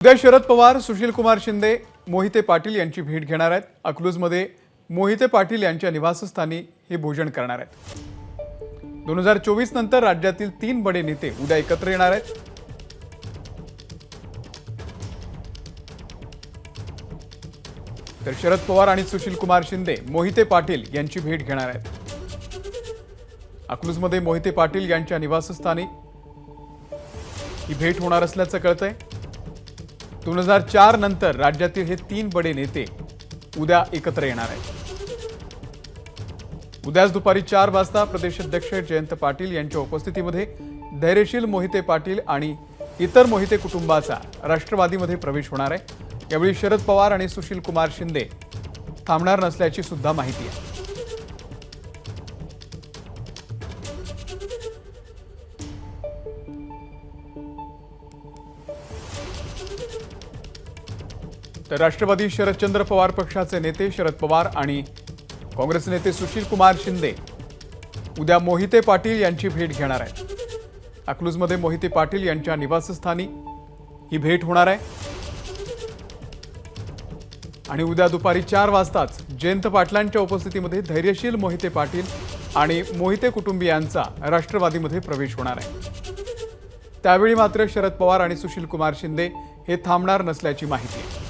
उद्या शरद पवार सुशील कुमार शिंदे मोहिते पाटील यांची भेट घेणार आहेत. अकलूजमध्ये मोहिते पाटील यांच्या निवासस्थानी हे भोजन करणार आहेत. दोन हजार चोवीस नंतर राज्यातील तीन बडे नेते उद्या एकत्र येणार आहेत. तर शरद पवार आणि सुशील कुमार शिंदे मोहिते पाटील यांची भेट घेणार आहेत. अकलूजमध्ये मोहिते पाटील यांच्या निवासस्थानी ही भेट होणार असल्याचं कळतंय. दोन हजार चार नंतर राज्यातील हे तीन बडे नेते उद्या एकत्र येणार आहेत. उद्याच दुपारी चार वाजता प्रदेशाध्यक्ष जयंत पाटील यांच्या उपस्थितीमध्ये धैर्यशील मोहिते पाटील आणि इतर मोहिते कुटुंबाचा राष्ट्रवादीमध्ये प्रवेश होणार आहे. यावेळी शरद पवार आणि सुशील कुमार शिंदे थांबणार नसल्याची सुद्धा माहिती आहे. तर राष्ट्रवादी शरदचंद्र पवार पक्षाचे नेते शरद पवार आणि काँग्रेस नेते सुशील कुमार शिंदे. उद्या मोहिते पाटील यांची भेट घेणार आहेत. अकलूजमध्ये मोहिते पाटील यांच्या निवासस्थानी ही भेट होणार आहे. आणि उद्या दुपारी चार वाजताच जयंत पाटलांच्या उपस्थितीमध्ये धैर्यशील मोहिते पाटील आणि मोहिते कुटुंबियांचा राष्ट्रवादीमध्ये प्रवेश होणार आहे. त्यावेळी मात्र शरद पवार आणि सुशील कुमार शिंदे हे थांबणार नसल्याची माहिती आहे.